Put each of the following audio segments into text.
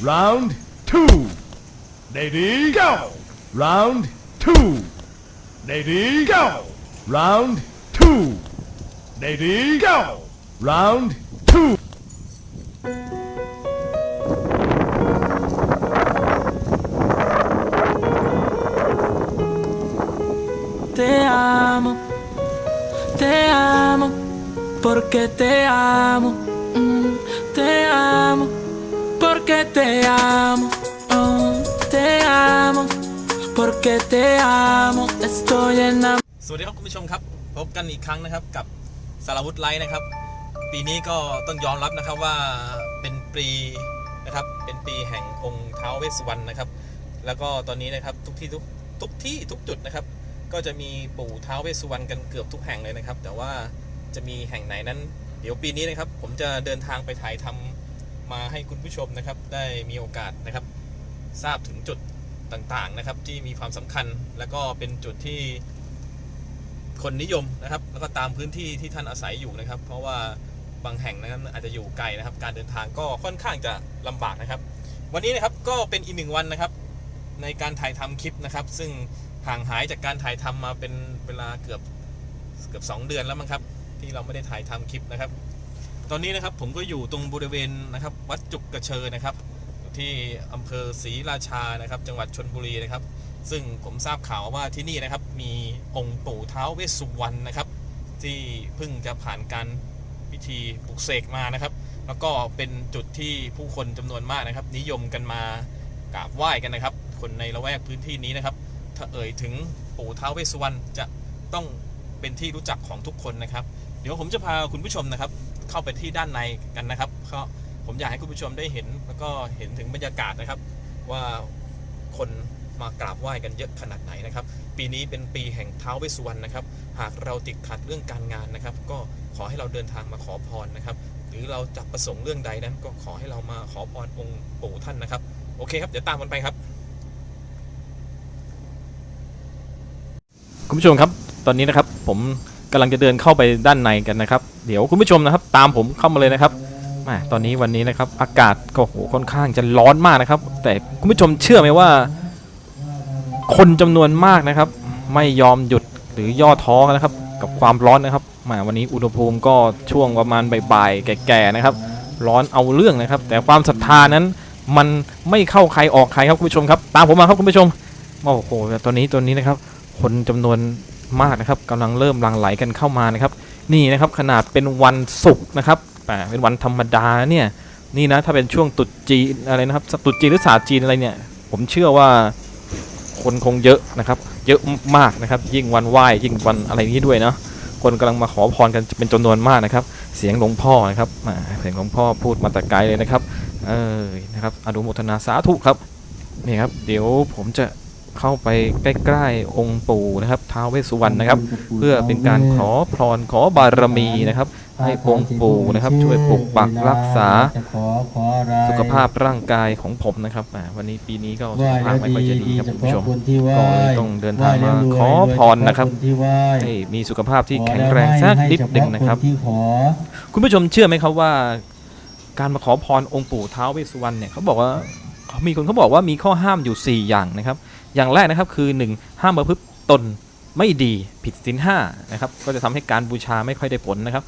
Round two. Lady, go. Round two. Lady, go. Round two. Lady, go. Round two. Te amo, te amo, porque te amo, porque te amo, oh, te amo, porque te amo, estoy enamorado. สวัสดีครับคุณผู้ชมครับ พบกันอีกครั้งนะครับกับสารวุฒิไลท์นะครับ ปีนี้ก็ต้องยอมรับนะครับว่าเป็นปีนะครับเป็นปีแห่งองค์ท้าวเวสสุวรรณนะครับ แล้วก็ตอนนี้นะครับทุกที่ทุกทุกที่ทุกจุดนะครับ ก็จะมีปู่ท้าวเวสสุวรรณกันเกือบทุกแห่งเลยนะครับ แต่ว่าจะมีแห่งไหนนั้น เดี๋ยวปีนี้นะครับ ผมจะเดินทางไปถ่ายทำ มาให้คุณผู้ชมนะครับ ได้มีโอกาสนะครับ ทราบถึงจุดต่างๆนะครับ ที่มีความสำคัญแล้วก็เป็นจุดที่คนนิยมนะครับ แล้วก็ตามพื้นที่ที่ท่านอาศัยอยู่นะครับ เพราะว่าบางแห่งนะครับอาจจะอยู่ไกลนะครับ การเดินทางก็ค่อนข้างจะลำบากนะครับ วันนี้นะครับก็เป็นอีกหนึ่งวันนะครับ ในการถ่ายทำคลิปนะครับ ซึ่งห่างหายจากการถ่ายทำมาเป็นเวลาเกือบเกือบ 2 เดือนแล้วมั้งครับ ที่เราไม่ได้ถ่ายทำคลิปนะครับ ตอนนี้นะครับผมก็อยู่ตรงบริเวณนะครับ วัดจุกกระเชอนะครับ ที่อำเภอศรีราชานะครับ จังหวัดชนบุรีนะครับ ซึ่งผมทราบข่าวว่าที่นี่นะครับ มีองค์ปู่เท้าเวสสุวรรณนะครับ ที่เพิ่งจะผ่านการพิธีปลุกเสกมานะครับ แล้วก็เป็นจุดที่ผู้คนจำนวนมากนะครับ นิยมกันมากราบไหว้กันนะครับ คนในละแวกพื้นที่นี้นะครับ ถ้าเอ่ยถึงปู่เท้าเวสสุวรรณจะต้องเป็นที่รู้จักของทุกคนนะครับ เดี๋ยวผมจะพาคุณผู้ชมนะครับ เข้าไปที่ด้านในกันนะครับก็ผมอยากให้คุณผู้ชมได้เห็น แล้วก็เห็นถึงบรรยากาศนะครับ ว่าคนมากราบไหว้กันเยอะขนาดไหนนะครับ ปีนี้เป็นปีแห่งท้าวเวสสุวรรณนะครับ หากเราติดขัดเรื่องการงานนะครับ ก็ขอให้เราเดินทางมาขอพรนะครับ หรือเราจะประสงค์เรื่องใดนั้น ก็ขอให้เรามาขอพรองค์ปู่ท่านนะครับ โอเคครับ เดี๋ยวตามกันไปครับ คุณผู้ชมครับ ตอนนี้นะครับผม กำลังจะเดินเข้าไปด้านในกันนะครับ เดี๋ยวคุณผู้ชมนะครับ ตามผมเข้ามาเลยนะครับตอนนี้วันนี้นะครับ อากาศก็โหค่อนข้างจะร้อนมากนะครับ แต่คุณผู้ชมเชื่อไหมว่า คนจำนวนมากนะครับ ไม่ยอมหยุดหรือย่อท้อนะครับ กับความร้อนนะครับแหมวันนี้อุณหภูมิก็ช่วงประมาณบ่ายๆแก่ๆนะครับ ร้อนเอาเรื่องนะครับ แต่ความศรัทธานั้นมันไม่เข้าใครออกใครครับคุณผู้ชมครับ ตามผมมาครับคุณผู้ชมโอ้โหตอนนี้ตอนนี้นะครับ คนจำนวน มากนะครับกำลังเริ่มลังไหลกันเข้ามานะครับ นี่นะครับขนาดเป็นวันศุกร์นะครับแต่เป็นวันธรรมดาเนี่ยนี่นะถ้าเป็นช่วงตรุษจีนอะไรนะครับตรุษจีนหรือศาสตร์จีนอะไรเนี่ย ผมเชื่อว่าคนคงเยอะนะครับ เยอะมากนะครับ ยิ่งวันไหว้ยิ่งวันอะไรนี้ด้วยเนาะคนกำลังมาขอพรกันเป็นจำนวนมากนะครับ เสียงหลวงพ่อนะครับเสียงหลวงพ่อพูดมาแต่ไกลเลยนะครับ เออนะครับอนุโมทนาสาธุครับนี่ครับ เดี๋ยวผมจะ เข้าไปใกล้ๆองค์ปู่นะครับท้าวเวสสุวรรณนะครับ เพื่อเป็นการขอพรขอบารมีนะครับ ให้องค์ปู่นะครับ ช่วยปกปักรักษาสุขภาพร่างกายของผมนะครับวันนี้ปีนี้ก็สุขภาพไม่ค่อยจะดีครับคุณผู้ชมก็เลยต้องเดินทางมาขอพรนะครับให้มีสุขภาพที่แข็งแรงสักนิดหนึ่งนะครับ คุณผู้ชมเชื่อไหมครับว่า การมาขอพรองค์ปู่ท้าวเวสสุวรรณเนี่ยเขาบอกว่าเขามีคนเขาบอกว่ามีข้อห้ามอยู่ 4 อย่างนะครับ อย่างแรกนะครับคือ 1. ห้ามประพฤติตนไม่ดีผิดศีลห้านะครับก็จะทำให้การบูชาไม่ค่อยได้ผลนะครับ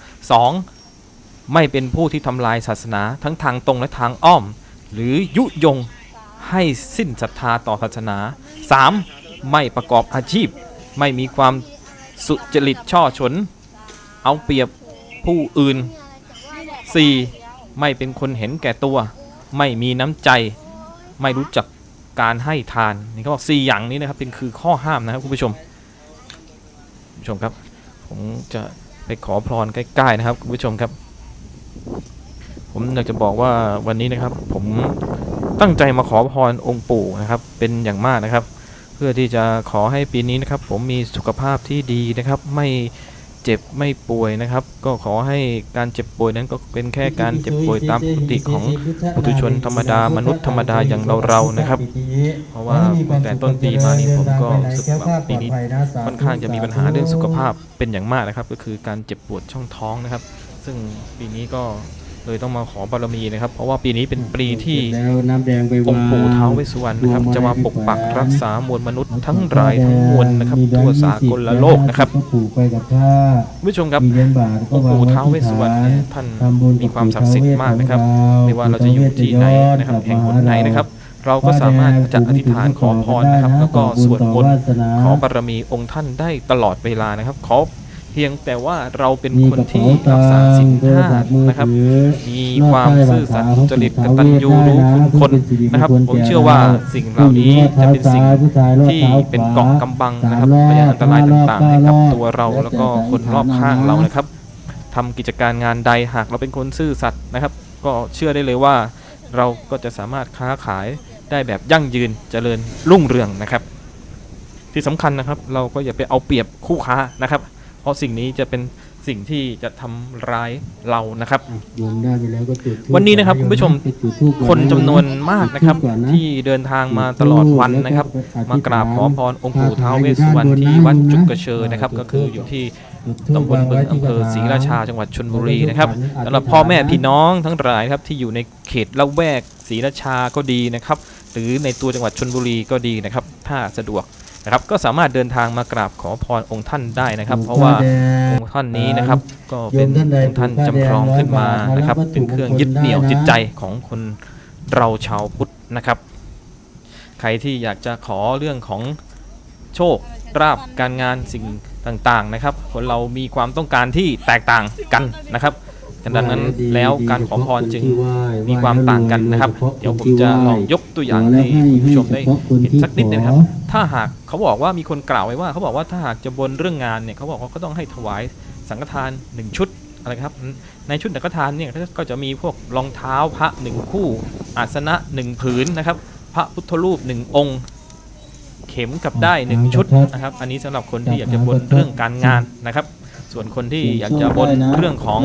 2. ไม่เป็นผู้ที่ทำลายศาสนาทั้งทางตรงและทางอ้อม หรือยุยงให้สิ้นศรัทธาต่อศาสนา 3. ไม่ประกอบอาชีพ ไม่มีความสุจริตช่อฉนเอาเปรียบผู้อื่น 4. ไม่เป็นคนเห็นแก่ตัว ไม่มีน้ำใจ ไม่รู้จัก การให้ทานนี่เขาบอกสี่อย่างนี้นะครับเป็นคือข้อห้ามนะครับคุณผู้ชมคุณผู้ชมครับ ผมจะไปขอพรใกล้ๆนะครับคุณผู้ชมครับ ผมอยากจะบอกว่าวันนี้นะครับ ผมตั้งใจมาขอพรองค์ปู่นะครับ เป็นอย่างมากนะครับ เพื่อที่จะขอให้ปีนี้นะครับ ผมมีสุขภาพที่ดีนะครับ ไม่ จ็บไม่ป่วยนะครับ ก็ขอให้การเจ็บป่วยนั้นก็เป็นแค่การเจ็บป่วยตามปกติของปุถุชนธรรมดามนุษย์ธรรมดาอย่างเราๆนะครับ เพราะว่าตั้งแต่ต้นปีมานี้ผมก็รู้สึกว่าปีนี้ค่อนข้างจะมีปัญหาเรื่องสุขภาพเป็นอย่างมากนะครับ ก็คือการเจ็บปวดช่องท้องนะครับ ซึ่งปีนี้ก็ เลยต้องมาขอบารมีนะครับ เพราะว่าปีนี้เป็นปีที่แล้วน้ำแดงไปองวาค์งปู่ท้าวเวสสุวรรณนะครับ จะมาปกปักรักษามวลมนุษย์ทั้งหลายทั้งมวลนะครับมีแบงทั่วค์สากลโลกนะครับก็ผูกไปกับผ้าคุณผู้ชมครับมีเหรียญบาทก็องค์วางปู่ไว้ท้าวเวสที่สุวรรณฐานเนี่ยท่านทำบุญมีความศักดิ์สิทธิ์มากนะครับ ไม่ว่าเราจะอยู่ที่ไหนนะครับแห่งหนไหนนะครับเราก็สามารถจะอธิษฐานขอพรนะครับ แล้วก็สวดมนต์ขอบารมีองค์ท่านได้ตลอดเวลานะครับ ขอ เพียงแต่ว่าเราเป็นมีคนกระที่เป๋าตัรักษางศีลค์โทรห้าศัพท์มือนะครับถือมีความซื่อสัตย์สุจริตกตัญญูรู้คุณคนนะนะคครัรับบผผมมเชื่เชื่ออว่าว่าสิ่สิ่งงเหเหล่าล่านี้นี้จะจะเป็เป็นนสิ่สิ่งงที่ที่เป็เป็นนเกเกราะราะกำกำบับังงนะนะคครัรับบพพยายานอัอันนตตรารายยต่าต่างงๆให้กับตัวเราแล้วก็คนรอบข้างเรานะครับทำกิจการงานใดหากเราเป็นคนซื่อสัตย์นะครับ ก็เชื่อได้เลยว่า เราก็จะสามารถค้าขายได้แบบยั่งยืนเจริญรุ่งเรืองนะครับ ที่สำคัญนะครับ เราก็อย่าไปเอาเปรียบคู่ค้านะครับ เพราะสิ่งนี้จะเป็นสิ่งที่จะทำร้ายเรานะครับ โยมได้ไปแล้วก็จุดธูปวันนี้นะครับคุณผู้ชม ไปจุดธูปก่อคนจำนวนมากนะครับ จุดธูปก่อที่เดินทางมาตลอดวันนะครับแล้วมากราบขอพรองค์ปู่ท้าวเวสสุวรรณที่วัดจุกกระเชอนะครับ ก็คืออยู่ที่ จุดธูปตำบลบึงอำเภอศรีราชาจังหวัดชลบุรีนะครับอธิษฐานสำหรับพ่อแม่พี่น้องทั้งหลายครับที่อยู่ในเขตละแวกศรีราชาก็ดีนะครับ หรือในตัวจังหวัดชลบุรีก็ดีนะครับ ถ้าสะดวก นะครับก็สามารถเดินทางมากราบขอพรองค์ท่านได้นะครับ เพราะว่าองค์ท่านนี้นะครับก็เป็นองค์ท่านจำลองขึ้นมานะครับ เป็นเครื่องยึดเหนี่ยวจิตใจของคนเราชาวพุทธนะครับ ใครที่อยากจะขอเรื่องของโชคราบการงานสิ่งต่างๆนะครับ คนเรามีความต้องการที่แตกต่างกันนะครับ ดังนั้นแล้วการขอพรจึงมีความต่างกันนะครับ เดี๋ยวผมจะลองยกตัวอย่างให้คุณผู้ชมได้เห็นสักนิดหนึงครับ ถ้าหากเขาบอกว่ามีคนกล่าวไว้ว่า เขาบอกว่าถ้าหากจะบนเรื่องงานเนี่ยเขาบอกว่าก็ต้องให้ถวายสังฆทานหนึ่งชุดอะไรครับ ในชุดสังฆทานเนี่ยก็จะมีพวกรองเท้าพระหนึ่งคู่ อาสนะหนึ่งผืนนะครับ พระพุทธรูปหนึ่งองค์ เข็มกับได้หนึ่งชุดนะครับ อันนี้สำหรับคนที่อยากจะบนเรื่องการงานนะครับ ส่วนคนที่อยากจะบนเรื่องของ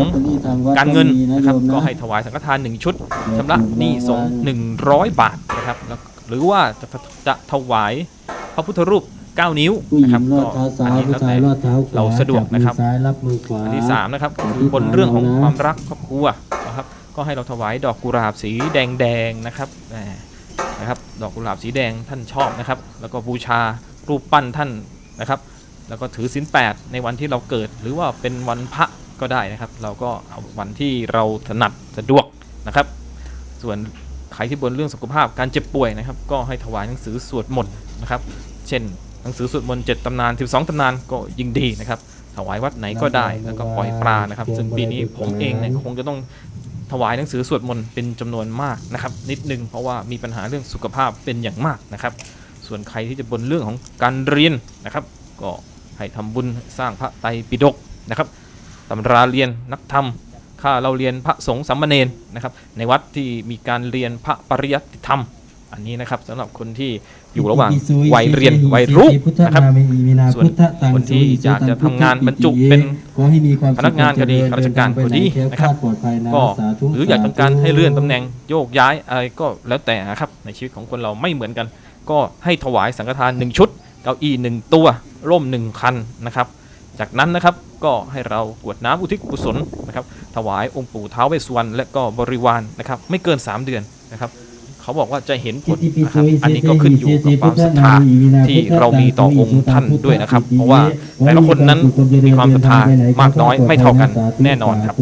การเงินนะครับก็ให้ถวายสังฆทานหนึ่งชุดชำระหนี้สงฆ์หนึ่งร้อยบาทนะครับแล้วหรือว่าจะจะถวายพระพุทธรูป 9 นิ้วผู้หนะญิครับงรก็อดเท้าซ้าอันยนี้ผู้แล้วชาแต่ยรอดเท้าขวาเราสะดวกนะครับจัมือซ้ายรับมือขวาอันที่สามนะครับคือบนเรื่องของความรักครอบครัวนะครับก็ให้เราถวายดอกกุหลาบสีแดงๆนะครับแหมนะครับ ดอกกุหลาบสีแดงท่านชอบนะครับ แล้วก็บูชารูปปั้นท่านนะครับ แล้วก็ถือศีลแปดในวันที่เราเกิด หรือว่าเป็นวันพระก็ได้นะครับ เราก็เอาวันที่เราถนัดสะดวกนะครับ ส่วนใครที่บนเรื่องสุขภาพการเจ็บป่วยนะครับ ก็ให้ถวายหนังสือสวดมนต์นะครับ เช่น หนังสือสวดมนต์เจ็ดตำนาน12ตำนานก็ยิ่งดีนะครับ ถวายวัดไหนก็ได้แล้วก็ปล่อยปลานะครับ ซึ่งปีนี้ผมเองเนี่ยก็คงจะต้องถวายหนังสือสวดมนต์เป็นจำนวนมากนะครับ นิดนึงเพราะว่ามีปัญหาเรื่องสุขภาพเป็นอย่างมากนะครับ ส่วนใครที่จะบนเรื่องของการเรียนนะครับ ก็ ให้ทำบุญสร้างพระไตรปิฎกนะครับตำราเรียนนักธรรมค่าเราเรียนพระสงฆ์สามเณรนะครับ ในวัดที่มีการเรียนพระปริยัติธรรม อันนี้นะครับสำหรับคนที่อยู่ระหว่างวัยเรียนวัยรุ่งนะครับส่วนคนที่อยากจะทำงานบรรจุเป็นพนักงานก็ดีข้าราชการก็ดีนะครับก็หรืออยากต้องการให้เลื่อนตำแหน่งโยกย้ายอะไรก็แล้วแต่นะครับในชีวิตของคนเราไม่เหมือนกัน ก็ให้ถวายสังฆทานหนึ่งชุดเก้าอี้หนึ่งตัว ร่มหนึ่งคันนะครับ จากนั้นนะครับก็ให้เรากรวดน้ำอุทิศกุศลนะครับถวายองค์ปู่ท้าวเวสสุวรรณและก็บริวารนะครับ ไม่เกิน 3 เดือนนะครับ เขาบอกว่าจะเห็นผลนะครับ อันนี้ก็ขึ้นอยู่กับความศรัทธาที่เรามีต่อองค์ท่านด้วยนะครับ เพราะว่าแต่ละคนนั้นมีความศรัทธามากน้อยไม่เท่ากันแน่นอนครับ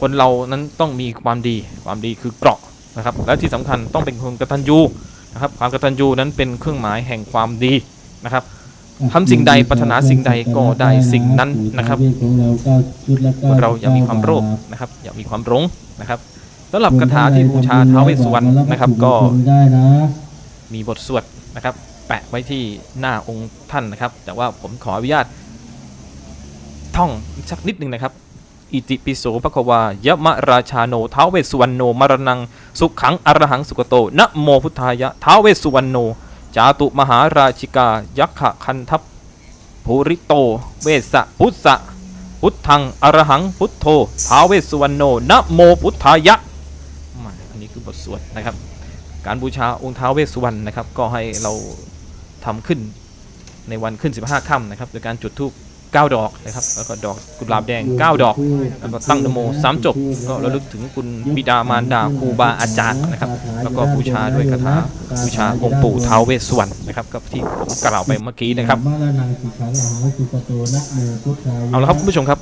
คนเรานั้นต้องมีความดีความดีคือเกราะนะครับ และที่สำคัญต้องเป็นคนกตัญญูนะครับ ความกตัญญูนั้นเป็นเครื่องหมายแห่งความดีนะครับ ทำสิ่งใดปรารถนาสิ่งใดก็ได้สิ่งนั้นนะครับคนเราอย่ามีความโลภนะครับ อย่ามีความหลงนะครับสำหรับคาถาที่บูชาท้าวเวสสุวรรณนะครับ ก็ได้นะมีบทสวดนะครับ แปะไว้ที่หน้าองค์ท่านนะครับ แต่ว่าผมขออนุญาต ท่องอีกสักนิดหนึ่งนะครับ อิติปิโสภควายะมะราชาโนท้าวเวสสุวรรณโนมรณัง สุขังอรหังสุกโตนะโมพุทธายะท้าวเวสสุวรรณโน จาตุมหาราชิกา ยักขะคันทัพภูริโต เวสสะพุทธะพุทธังอรหังพุทโธท้าวเวสสุวรรณโนนะโมพุทธายะมาอันนี้คือบทสวดนะครับ การบูชาองค์ท้าวเวสสุวรรณนะครับ ก็ให้เราทำขึ้นในวันขึ้น 15 ค่ำนะครับโดยการจุดธูป 9 ดอกนะครับ แล้วก็ดอกกุหลาบแดง 9 ดอก แล้วก็ตั้งนโมสามจบ ก็ระลึกถึงคุณบิดามารดาครูบาอาจารย์นะครับ แล้วก็บูชาด้วยคาถาบูชาองค์ปู่ท้าวเวสสวรรณนะครับกับที่ผมกล่าวไปเมื่อกี้นะครับมาลานังสิขังอาหารสุปโตนะโมพุทธายะเอาละครับคุณผู้ชมครับ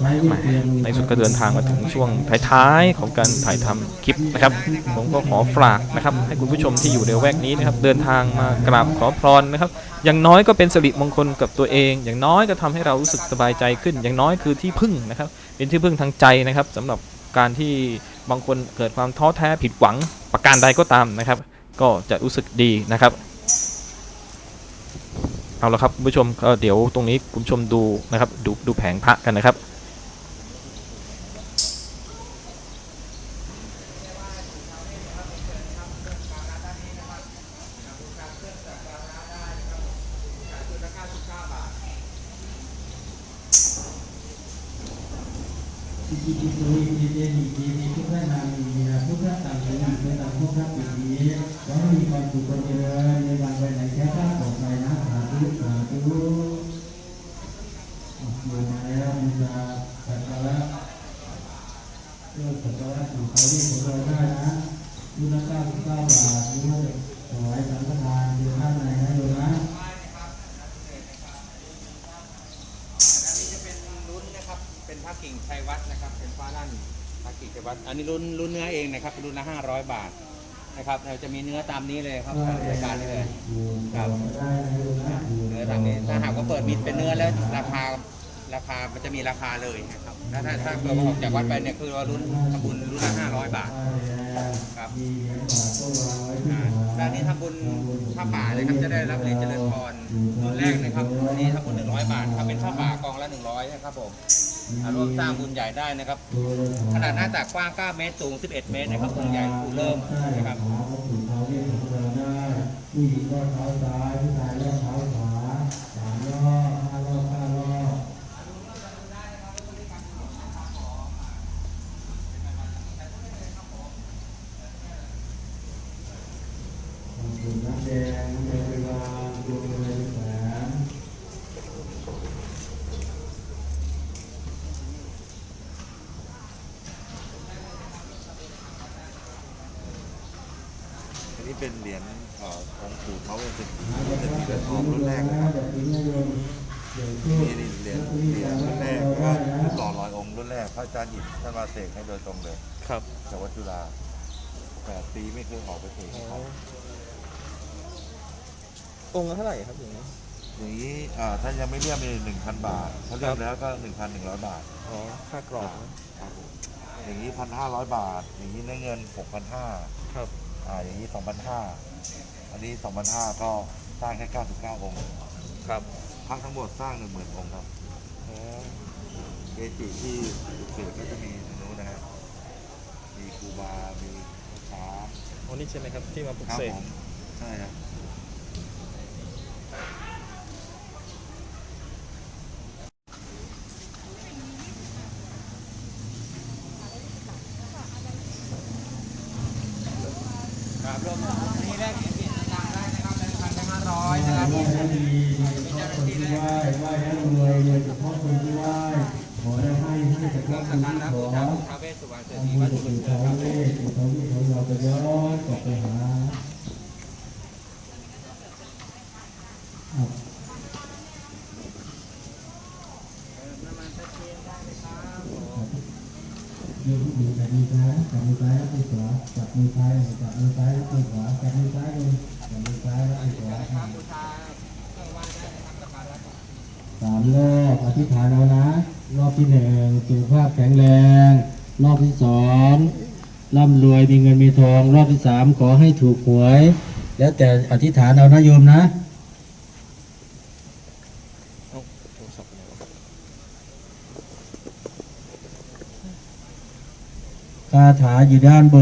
ในสุดก็เดินทางมาถึงช่วงท้ายๆของการถ่ายทำคลิปนะครับ ผมก็ขอฝากนะครับ ให้คุณผู้ชมที่อยู่ในแวกนี้นะครับ เดินทางมากราบขอพรนะครับ อย่างน้อยก็เป็นสิริมงคลกับตัวเอง อย่างน้อยก็ทำให้เรารู้สึกสบายใจขึ้นอย่างน้อยคือที่พึ่งนะครับ เป็นที่พึ่งทางใจนะครับสำหรับการที่บางคนเกิดความท้อแท้ผิดหวังประการใดก็ตามนะครับ ก็จะรู้สึกดีนะครับเอาละครับคุณผู้ชมก็เดี๋ยวตรงนี้คุณผู้ชมดูนะครับดูดูแผงพระกันนะครับ อิติปิโสอิติเตหิอิติพุทธนามิมีนาพุทธตังเสนิพุทธังพุทธปิติขอให้มีความสุขความเจริญในวันไปไหนแค่ข้าปลอดภัยนะสาธุสาธุอะมาแล้วมีนาสักการะเรื่อสักการะสู่เขาที่ของเราได้นะดูนะเก้าสิบเก้าบาทด้วยถวายสังฆทานเดือนท่านในนะโยมนะ อันนี้จะเป็นลุ้นนะครับ เป็นพระกิ่งชัยวัฒน์นะครับ เป็นฟ้าลั่นพระ กิ่งชัยวัฒน์อันนี้ลุ้นลุ้นเนื้อเองนะครับเป็นลุ้นละห้าร้อยบาทนะครับเราจะมีเนื้อตามนี้เลยครับตามรายการนี้เลยครับเนื้อตามนี้ถ้าหากว่าเปิดมีเป็นเนื้อแล้วราคาราคามันจะมีราคาเลยนะครับถ้าถ้าถ้าเกิดว่าออกจากวัดไปเนี่ยคือเราลุ้นทำบุญลุ้นละห้าร้อยบาทครับอ่าด้านนี้ทำบุญผ้าป่าเลยครับจะได้รับเหรียญเจริญพรรุ่นแรกนะครับอันนี้ทำบุญหนึ่งร้อยบาทครับเป็นผ้าป่ากองละหนึ่งร้อยนะครับผมอ่า ร่วมสร้างบุญใหญ่ได้นะครับ ขนาดหน้าตักกว้าง 9 เมตร สูง 11 เมตรนะครับองค์ใหญ่ปูเริ่มนะครับผู้หญิงก็เท้าซ้ายผู้ชายก็เท้าขวาสามรอบห้ารอบห้ารอบขอบคุณน้ำแดงน้ำแดงไปวางดวงเลยแสน อันนี้เป็นเหรียญเอ่อองค์ปู่เขาเป็นเป็นเป็นเหรียญทองรุ่นแรกนะครับนี่นี่เหรียญเหรียญรุ่นแรกก็คือต่อรอยองค์รุ่นแรก พระอาจารย์หยิบท่านมาเสกให้โดยตรงเลยครับจากวัดจุฬาแปดปีไม่เคยออกไปเสกครับองค์ละเท่าไหร่ครับอย่างนี้อย่างนี้อ่าท่านยังไม่เรียกเป็นหนึ่งพันบาทถ้าเรียกแล้วก็หนึ่งพันหนึ่งร้อยบาทอ๋อค่ากรอบครับผมอย่างนี้พันห้าร้อยบาท อย่างนี้ได้เงินหกพันห้าครับอ่าอย่างนี้สองพันห้าอันนี้สองพันห้าก็สร้างแค่เก้าสิบเก้าองค์ครับทั้งทั้งหมดสร้างหนึ่งหมื่นองค์ครับอ๋อ เกจิที่เกิดก็จะมีตรงนู้นนะฮะมีครูบา มีพระช้างอันนี้ใช่ไหมครับที่มาปลุกครับเสกผมใช่ครับครับรวมนี่แรกเหรียญเปลี่ยนต่างๆได้นะครับเป็นพันห้าร้อยนะครับ ไหว้ให้ดีโดยเฉพาะคนที่ไหว้ไหว้ให้รวยโดยเฉพาะคนที่ไหว้ขอได้ให้ให้ เฉพาะคนที่ขอจากพระเวสสุวรรณเศรษทำฐีบุวัญดสู่สุวรรณเขาเวสู่เขาที่เขาเราไปย้อนกลับไปหายืนอยู่จับมือซ้ายจับมือซ้ายแล้วมือขวาจับมือซ้ายจับมือซ้ายแล้วมือขวาจับมือซ้ายลงจับมือซ้ายแล้วมือขวาสามรอบอธิษฐานเอานะ รอบที่หนึ่งสุขภาพแข็งแรง รอบที่สองร่ำรวยมีเงินมีทอง รอบที่สามขอให้ถูกหวย แล้วแต่อธิษฐานเอานะโยมนะคาถาอยู่ด้านบน